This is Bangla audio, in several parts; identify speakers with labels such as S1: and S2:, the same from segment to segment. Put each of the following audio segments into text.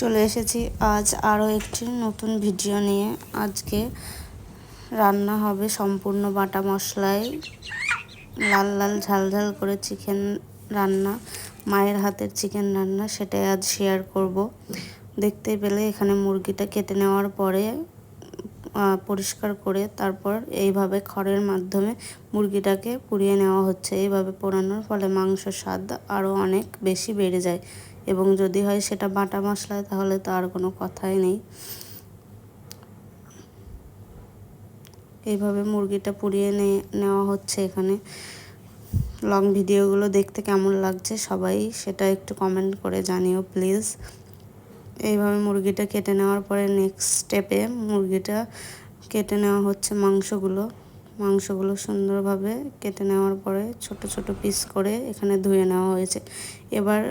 S1: চলে এসেছি। আজ আরও একটি নতুন ভিডিও নিয়ে। আজকে রান্না হবে সম্পূর্ণ বাটা মশলায়। লাল লাল ঝাল ঝাল করে চিকেন রান্না, মায়ের হাতের চিকেন রান্না, সেটাই আজ শেয়ার করব। দেখতে পেলে এখানে মুরগিটা কেটে নেওয়ার পরে পরিষ্কার করে তারপর এইভাবে খড়ের মাধ্যমে মুরগিটাকে পুড়িয়ে নেওয়া হচ্ছে। এইভাবে পোড়ানোর ফলে মাংসের স্বাদ আরও অনেক বেশি বেড়ে যায়। এবং যদি হয় সেটা বাটা মশলায়, তাহলে তো আর কোনো কথাই নেই। এইভাবে মুরগিটা পুড়িয়ে নেওয়া হচ্ছে এখানে। লং ভিডিওগুলো দেখতে কেমন লাগছে সবাই সেটা একটু কমেন্ট করে জানিও প্লিজ এইভাবে মুরগিটা কেটে নেওয়ার পরে নেক্সট স্টেপে মুরগিটা কেটে নেওয়া হচ্ছে মাংসগুলো। মাংসগুলো সুন্দরভাবে কেটে নেওয়ার পরে ছোট ছোট পিস করে এখানে ধুয়ে নেওয়া হয়েছে। এবার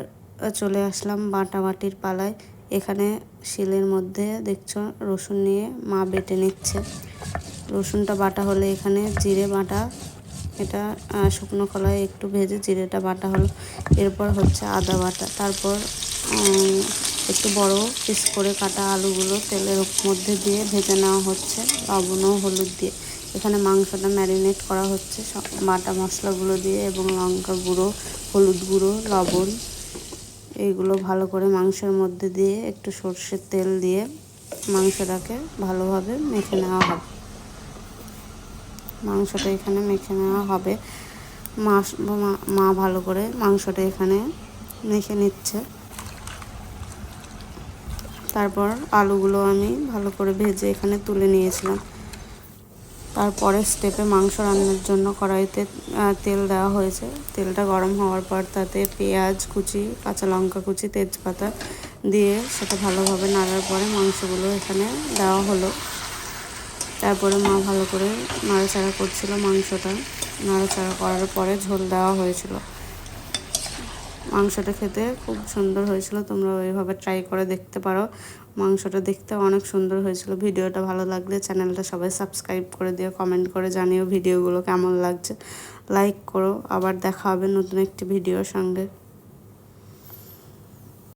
S1: চলে আসলাম বাটা বাটির পালায়। এখানে শিলের মধ্যে দেখছ, রসুন নিয়ে মা বেটে নিচ্ছে। রসুনটা বাটা হলে এখানে জিরে বাটা, এটা শুকনো কলায় একটু ভেজে জিরেটা বাটা হলো। এরপর হচ্ছে আদা বাটা। তারপর একটু বড় পিস করে কাটা আলুগুলো তেলের মধ্যে দিয়ে ভেজে নেওয়া হচ্ছে, লবণ হলুদ দিয়ে। এখানে মাংসটা ম্যারিনেট করা হচ্ছে। সব বাটা মশলাগুলো দিয়ে এবং লঙ্কা গুঁড়ো, হলুদ গুঁড়ো, লবণ এইগুলো ভালো করে মাংসের মধ্যে দিয়ে একটু সর্ষের তেল দিয়ে মাংসটাকে ভালোভাবে মেখে নেওয়া হবে। মাংসটা এখানে মেখে নেওয়া হবে। মা- মা ভালো করে মাংসটা এখানে মেখে নিচ্ছে। তারপর আলুগুলো আমি ভালো করে ভেজে এখানে তুলে নিয়েছিলাম। তারপরে স্টেপে মাংস রান্নার জন্য কড়াইতে তেল দেওয়া হয়েছে। তেলটা গরম হওয়ার পর তাতে পেঁয়াজ কুচি, কাঁচা লঙ্কা কুচি, তেজপাতা দিয়ে সেটা ভালোভাবে নাড়ার পরে মাংসগুলো এখানে দেওয়া হলো। তারপরে মা ভালো করে নাড়াচাড়া করছিল মাংসটা। নাড়াচাড়া করার পরে ঝোল দেওয়া হয়েছিল। মাংসটা খেতে খুব সুন্দর হয়েছিল। তোমরা ওইভাবে ট্রাই করে দেখতে পারো। মাংসটা দেখতে অনেক সুন্দর হয়েছিল। ভিডিওটা ভালো লাগলে চ্যানেলটা সবাই সাবস্ক্রাইব করে দিও কমেন্ট করে জানিও ভিডিওগুলো কেমন লাগছে। লাইক করো। আবার দেখা হবে নতুন একটি ভিডিওর সঙ্গে।